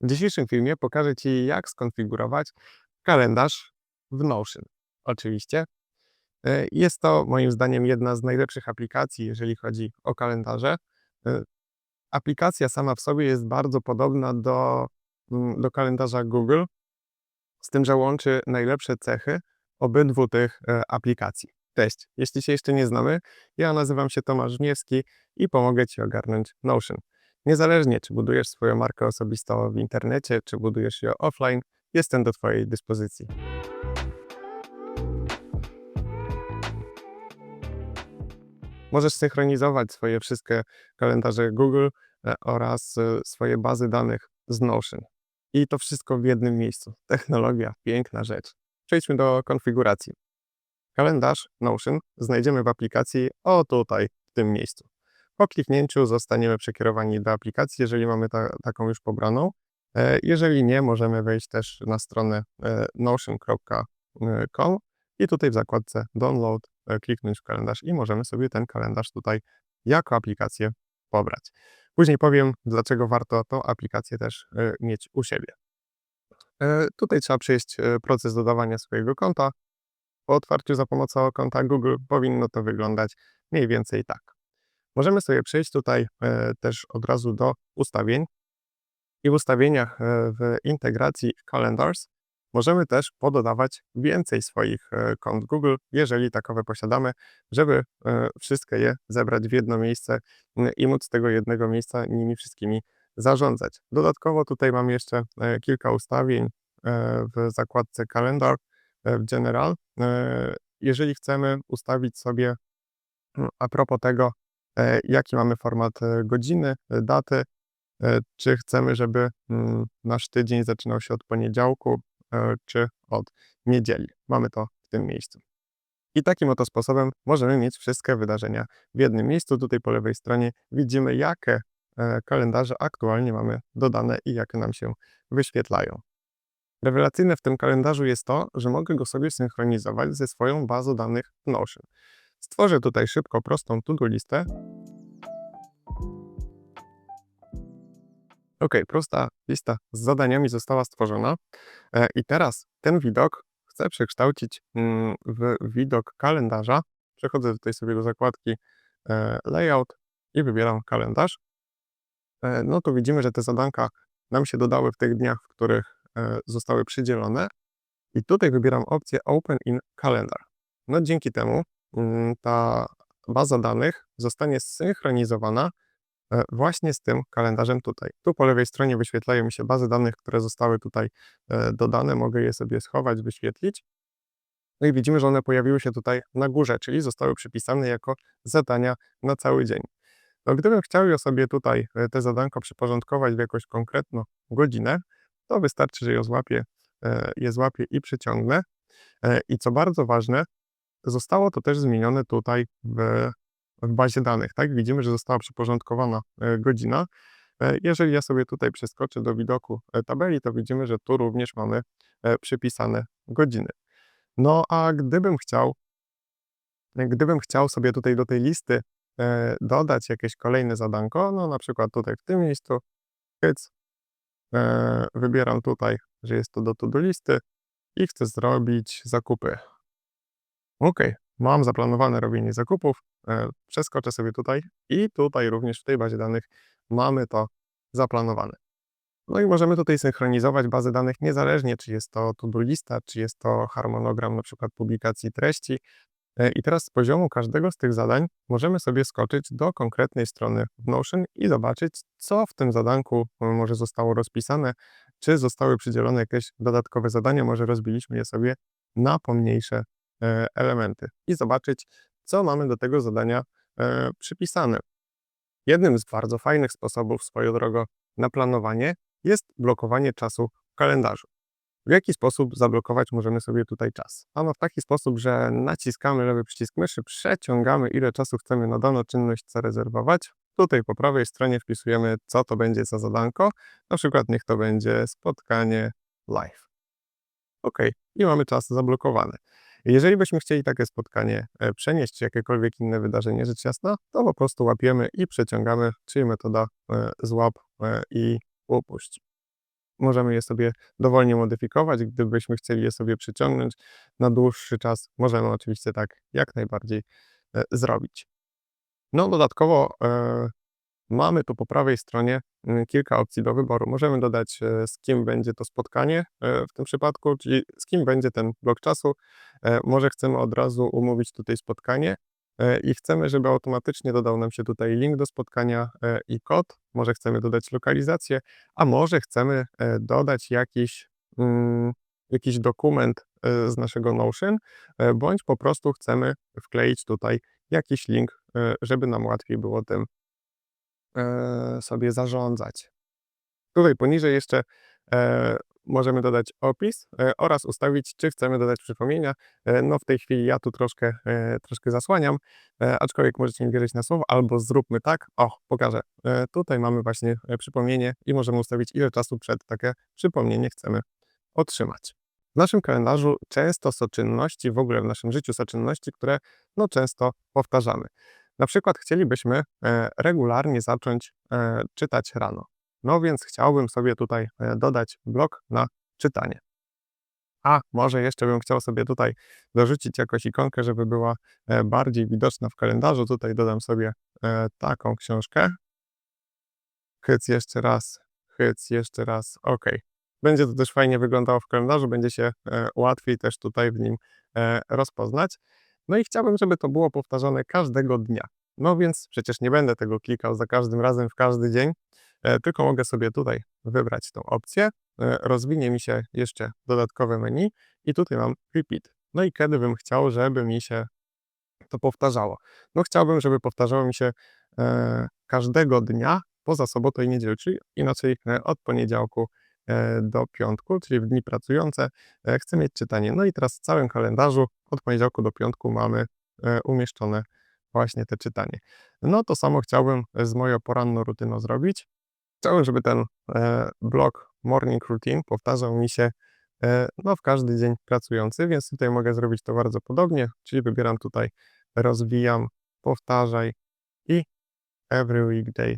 W dzisiejszym filmie pokażę Ci, jak skonfigurować kalendarz w Notion. Oczywiście. E, Jest to moim zdaniem jedna z najlepszych aplikacji, jeżeli chodzi o kalendarze. E, Aplikacja sama w sobie jest bardzo podobna do, do kalendarza Google, z tym, że łączy najlepsze cechy obydwu tych e, aplikacji. Cześć, jeśli się jeszcze nie znamy, ja nazywam się Tomasz Żniewski i pomogę Ci ogarnąć Notion. Niezależnie, czy budujesz swoją markę osobistą w internecie, czy budujesz ją offline, jestem do Twojej dyspozycji. Możesz synchronizować swoje wszystkie kalendarze Google e, oraz e, swoje bazy danych z Notion. I to wszystko w jednym miejscu. Technologia, piękna rzecz. Przejdźmy do konfiguracji. Kalendarz Notion znajdziemy w aplikacji o tutaj, w tym miejscu. Po kliknięciu zostaniemy przekierowani do aplikacji, jeżeli mamy ta, taką już pobraną. E, Jeżeli nie, możemy wejść też na stronę e, notion.com i tutaj w zakładce Download e, kliknąć w kalendarz i możemy sobie ten kalendarz tutaj jako aplikację pobrać. Później powiem, dlaczego warto tą aplikację też mieć u siebie. Tutaj trzeba przejść proces dodawania swojego konta. Po otwarciu za pomocą konta Google powinno to wyglądać mniej więcej tak. Możemy sobie przejść tutaj e, też od razu do ustawień. I w ustawieniach e, w integracji Calendars możemy też pododawać więcej swoich e, kont Google, jeżeli takowe posiadamy, żeby wszystkie je zebrać w jedno miejsce i móc z tego jednego miejsca nimi wszystkimi zarządzać. Dodatkowo tutaj mam jeszcze kilka ustawień w zakładce Calendar w General. Jeżeli chcemy ustawić sobie a propos tego, jaki mamy format e, godziny, e, daty, e, czy chcemy, żeby mm, nasz tydzień zaczynał się od poniedziałku, e, czy od niedzieli. Mamy to w tym miejscu. I takim oto sposobem możemy mieć wszystkie wydarzenia w jednym miejscu. Tutaj po lewej stronie widzimy, jakie e, kalendarze aktualnie mamy dodane i jakie nam się wyświetlają. Rewelacyjne w tym kalendarzu jest to, że mogę go sobie synchronizować ze swoją bazą danych Notion. Stworzę tutaj szybko prostą to-do listę. Ok, prosta lista z zadaniami została stworzona. E, I teraz ten widok chcę przekształcić mm, w widok kalendarza. Przechodzę tutaj sobie do zakładki e, Layout i wybieram kalendarz. E, No to widzimy, że te zadanka nam się dodały w tych dniach, w których zostały przydzielone. I tutaj wybieram opcję Open in Calendar. No dzięki temu ta baza danych zostanie zsynchronizowana e, właśnie z tym kalendarzem tutaj. Tu po lewej stronie wyświetlają mi się bazy danych, które zostały tutaj e, dodane. Mogę je sobie schować, wyświetlić. No i widzimy, że one pojawiły się tutaj na górze, czyli zostały przypisane jako zadania na cały dzień. No, gdybym chciał je sobie tutaj, e, te zadanko przyporządkować w jakąś konkretną godzinę, to wystarczy, że je złapię, je złapię i przyciągnę. I co bardzo ważne, zostało to też zmienione tutaj w, w bazie danych. Tak, widzimy, że została przyporządkowana e, godzina. E, Jeżeli ja sobie tutaj przeskoczę do widoku e, tabeli, to widzimy, że tu również mamy przypisane godziny. No a gdybym chciał, gdybym chciał sobie tutaj do tej listy dodać jakieś kolejne zadanko, no na przykład tutaj w tym miejscu, e, wybieram tutaj, że jest to do to-do listy i chcę zrobić zakupy. Ok, mam zaplanowane robienie zakupów, e, przeskoczę sobie tutaj i tutaj również w tej bazie danych mamy to zaplanowane. No i możemy tutaj synchronizować bazę danych niezależnie, czy jest to to-do lista, czy jest to harmonogram na przykład publikacji treści. E, I teraz z poziomu każdego z tych zadań możemy sobie skoczyć do konkretnej strony w Notion i zobaczyć, co w tym zadanku e, może zostało rozpisane, czy zostały przydzielone jakieś dodatkowe zadania, może rozbiliśmy je sobie na pomniejsze elementy i zobaczyć, co mamy do tego zadania e, przypisane. Jednym z bardzo fajnych sposobów, swoją drogą, na planowanie jest blokowanie czasu w kalendarzu. W jaki sposób zablokować możemy sobie tutaj czas? Ano w taki sposób, że naciskamy lewy przycisk myszy, przeciągamy ile czasu chcemy na daną czynność zarezerwować. Tutaj po prawej stronie wpisujemy, co to będzie za zadanko. Na przykład niech to będzie spotkanie live. OK, i mamy czas zablokowany. Jeżeli byśmy chcieli takie spotkanie e, przenieść, czy jakiekolwiek inne wydarzenie, rzecz jasna, to po prostu łapiemy i przeciągamy, czyli metoda e, złap e, i upuść. możemy je sobie dowolnie modyfikować. Gdybyśmy chcieli je sobie przyciągnąć na dłuższy czas, możemy oczywiście tak jak najbardziej zrobić. No, dodatkowo mamy tu po prawej stronie mm, kilka opcji do wyboru. Możemy dodać, e, z kim będzie to spotkanie e, w tym przypadku, czyli z kim będzie ten blok czasu. E, może chcemy od razu umówić tutaj spotkanie i chcemy, żeby automatycznie dodał nam się tutaj link do spotkania i kod. Może chcemy dodać lokalizację, a może chcemy dodać jakiś, mm, jakiś dokument z naszego Notion, bądź po prostu chcemy wkleić tutaj jakiś link, żeby nam łatwiej było tym sobie zarządzać. Tutaj poniżej jeszcze e, możemy dodać opis e, oraz ustawić, czy chcemy dodać przypomnienia. E, no w tej chwili ja tu troszkę, e, troszkę zasłaniam, e, aczkolwiek możecie mi wierzyć na słowo, albo zróbmy tak. O, pokażę. E, tutaj mamy właśnie e, przypomnienie i możemy ustawić, ile czasu przed takie przypomnienie chcemy otrzymać. W naszym kalendarzu często są czynności, w ogóle w naszym życiu są czynności, które no, często powtarzamy. Na przykład chcielibyśmy e, regularnie zacząć e, czytać rano. No więc chciałbym sobie tutaj e, dodać blok na czytanie. A może jeszcze bym chciał sobie tutaj dorzucić jakąś ikonkę, żeby była bardziej widoczna w kalendarzu. Tutaj dodam sobie taką książkę. Hyc jeszcze raz, hyc jeszcze raz, ok. Będzie to też fajnie wyglądało w kalendarzu, będzie się łatwiej też tutaj w nim rozpoznać. No i chciałbym, żeby to było powtarzane każdego dnia. No więc przecież nie będę tego klikał za każdym razem w każdy dzień, e, tylko mogę sobie tutaj wybrać tą opcję. E, rozwinie mi się jeszcze dodatkowe menu i tutaj mam repeat. No i kiedy bym chciał, żeby mi się to powtarzało? No chciałbym, żeby powtarzało mi się e, każdego dnia poza sobotą i niedzielą, czyli inaczej od poniedziałku do piątku, czyli w dni pracujące, e, chcę mieć czytanie. No i teraz w całym kalendarzu od poniedziałku do piątku mamy e, umieszczone właśnie te czytanie. No to samo chciałbym z moją poranną rutyną zrobić. Chciałbym, żeby ten e, blok morning routine powtarzał mi się e, no, w każdy dzień pracujący, więc tutaj mogę zrobić to bardzo podobnie, czyli wybieram tutaj rozwijam, powtarzaj i every weekday.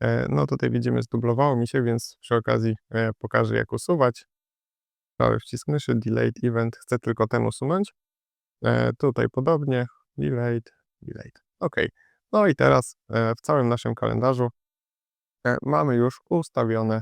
E, no tutaj widzimy, zdublowało mi się, więc przy okazji e, pokażę jak usuwać. Prawy wcisk myszy, delayed event, chcę tylko ten usunąć. E, tutaj podobnie, delayed, delayed. Ok. No i teraz w całym naszym kalendarzu mamy już ustawione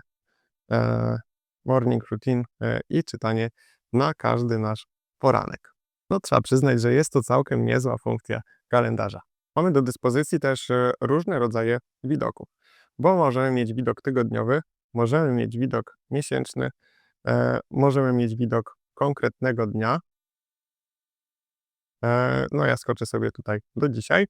morning routine i czytanie na każdy nasz poranek. No trzeba przyznać, że jest to całkiem niezła funkcja kalendarza. Mamy do dyspozycji też różne rodzaje widoków, bo możemy mieć widok tygodniowy, możemy mieć widok miesięczny, e, możemy mieć widok konkretnego dnia. E, no ja skoczę sobie tutaj do dzisiaj.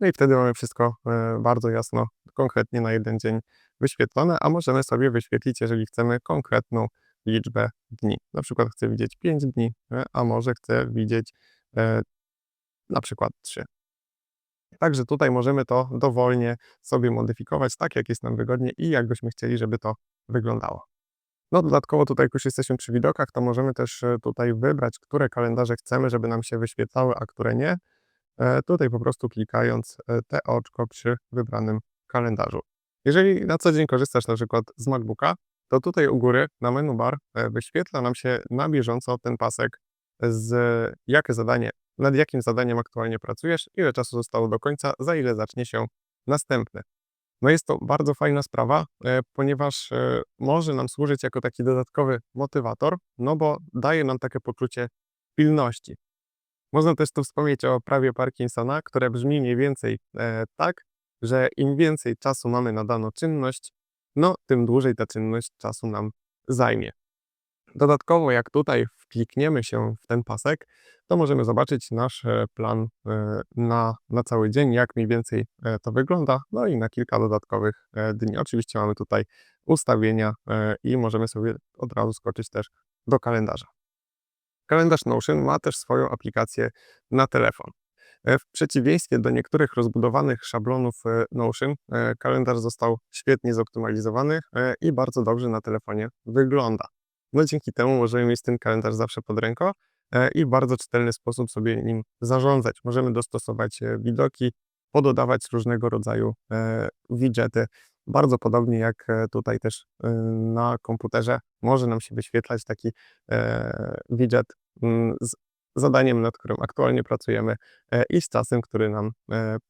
No i wtedy mamy wszystko e, bardzo jasno, konkretnie na jeden dzień wyświetlone, a możemy sobie wyświetlić, jeżeli chcemy konkretną liczbę dni. Na przykład chcę widzieć 5 dni, e, a może chcę widzieć e, na przykład 3. Także tutaj możemy to dowolnie sobie modyfikować, tak jak jest nam wygodnie i jak byśmy chcieli, żeby to wyglądało. No dodatkowo tutaj, jak już jesteśmy przy widokach, to możemy też e, tutaj wybrać, które kalendarze chcemy, żeby nam się wyświetlały, a które nie. E, Tutaj po prostu klikając e, te oczko przy wybranym kalendarzu. Jeżeli na co dzień korzystasz na przykład z MacBooka, to tutaj u góry na menu bar wyświetla nam się na bieżąco ten pasek z jakie zadanie, nad jakim zadaniem aktualnie pracujesz, ile czasu zostało do końca, za ile zacznie się następne. No jest to bardzo fajna sprawa, e, ponieważ e, może nam służyć jako taki dodatkowy motywator, no bo daje nam takie poczucie pilności. Można też tu wspomnieć o prawie Parkinsona, które brzmi mniej więcej e, tak, że im więcej czasu mamy na daną czynność, no tym dłużej ta czynność czasu nam zajmie. Dodatkowo, jak tutaj wklikniemy się w ten pasek, to możemy zobaczyć nasz e, plan e, na, na cały dzień, jak mniej więcej e, to wygląda, no i na kilka dodatkowych dni. Oczywiście mamy tutaj ustawienia i możemy sobie od razu skoczyć też do kalendarza. Kalendarz Notion ma też swoją aplikację na telefon. W przeciwieństwie do niektórych rozbudowanych szablonów Notion, kalendarz został świetnie zoptymalizowany i bardzo dobrze na telefonie wygląda. No dzięki temu możemy mieć ten kalendarz zawsze pod ręką e, i w bardzo czytelny sposób sobie nim zarządzać. Możemy dostosować e, widoki, pododawać różnego rodzaju e, widgety. Bardzo podobnie jak tutaj też na komputerze może nam się wyświetlać taki widget mm, z zadaniem, nad którym aktualnie pracujemy i z czasem, który nam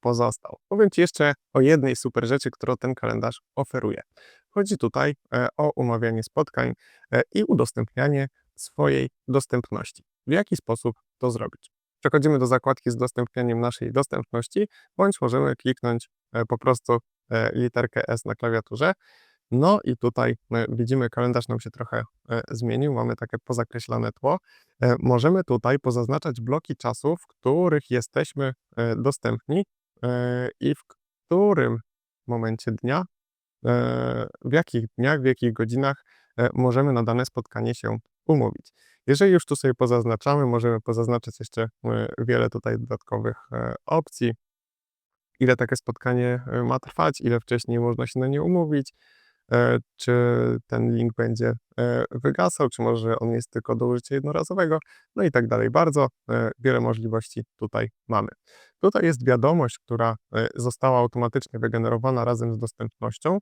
pozostał. Powiem Ci jeszcze o jednej super rzeczy, którą ten kalendarz oferuje. Chodzi tutaj e, o umawianie spotkań e, i udostępnianie swojej dostępności. W jaki sposób to zrobić? Przechodzimy do zakładki z udostępnianiem naszej dostępności, bądź możemy kliknąć e, po prostu literkę S na klawiaturze. No i tutaj widzimy, kalendarz nam się trochę zmienił, mamy takie pozakreślone tło. Możemy tutaj pozaznaczać bloki czasu, w których jesteśmy dostępni i w którym momencie dnia, w jakich dniach, w jakich godzinach e, możemy na dane spotkanie się umówić. Jeżeli już tu sobie pozaznaczamy, możemy pozaznaczyć jeszcze e, wiele tutaj dodatkowych e, opcji, ile takie spotkanie e, ma trwać, ile wcześniej można się na nie umówić, e, czy ten link będzie e, wygasał, czy może on jest tylko do użycia jednorazowego, no i tak dalej. Bardzo e, wiele możliwości tutaj mamy. Tutaj jest wiadomość, która e, została automatycznie wygenerowana razem z dostępnością.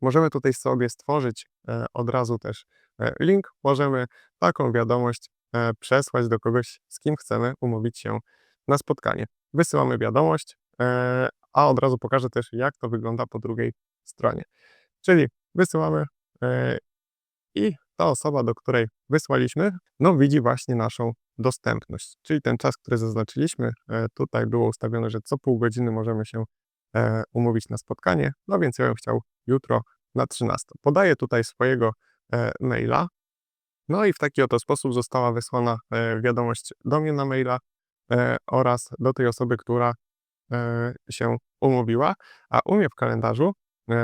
Możemy tutaj sobie stworzyć e, od razu też e, link. Możemy taką wiadomość e, przesłać do kogoś, z kim chcemy umówić się na spotkanie. Wysyłamy wiadomość, e, a od razu pokażę też, jak to wygląda po drugiej stronie. Czyli wysyłamy e, i ta osoba, do której wysłaliśmy, no widzi właśnie naszą dostępność. Czyli ten czas, który zaznaczyliśmy, e, tutaj było ustawione, że co pół godziny możemy się e, umówić na spotkanie, no więc ja bym chciał jutro na 13. Podaję tutaj swojego maila, no i w taki oto sposób została wysłana wiadomość do mnie na maila oraz do tej osoby, która się umówiła, a u mnie w kalendarzu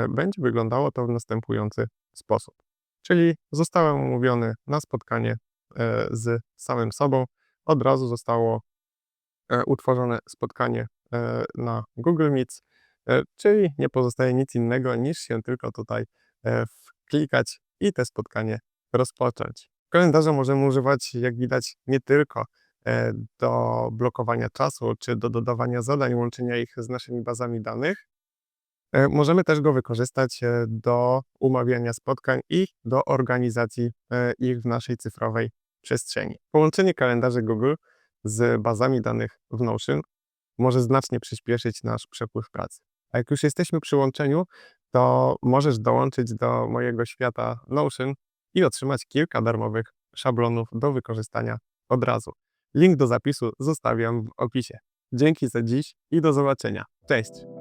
będzie wyglądało to w następujący sposób. Czyli zostałem umówiony na spotkanie e, z samym sobą. Od razu zostało e, utworzone spotkanie e, na Google Meet, e, czyli nie pozostaje nic innego niż się tylko tutaj e, wklikać i te spotkanie rozpocząć. Kalendarza możemy używać, jak widać, nie tylko e, do blokowania czasu, czy do dodawania zadań, łączenia ich z naszymi bazami danych. E, Możemy też go wykorzystać e, do umawiania spotkań i do organizacji e, ich w naszej cyfrowej przestrzeni. Połączenie kalendarzy Google z bazami danych w Notion może znacznie przyspieszyć nasz przepływ pracy. A jak już jesteśmy przy łączeniu, to możesz dołączyć do mojego świata Notion i otrzymać kilka darmowych szablonów do wykorzystania od razu. Link do zapisu zostawiam w opisie. Dzięki za dziś i do zobaczenia. Cześć!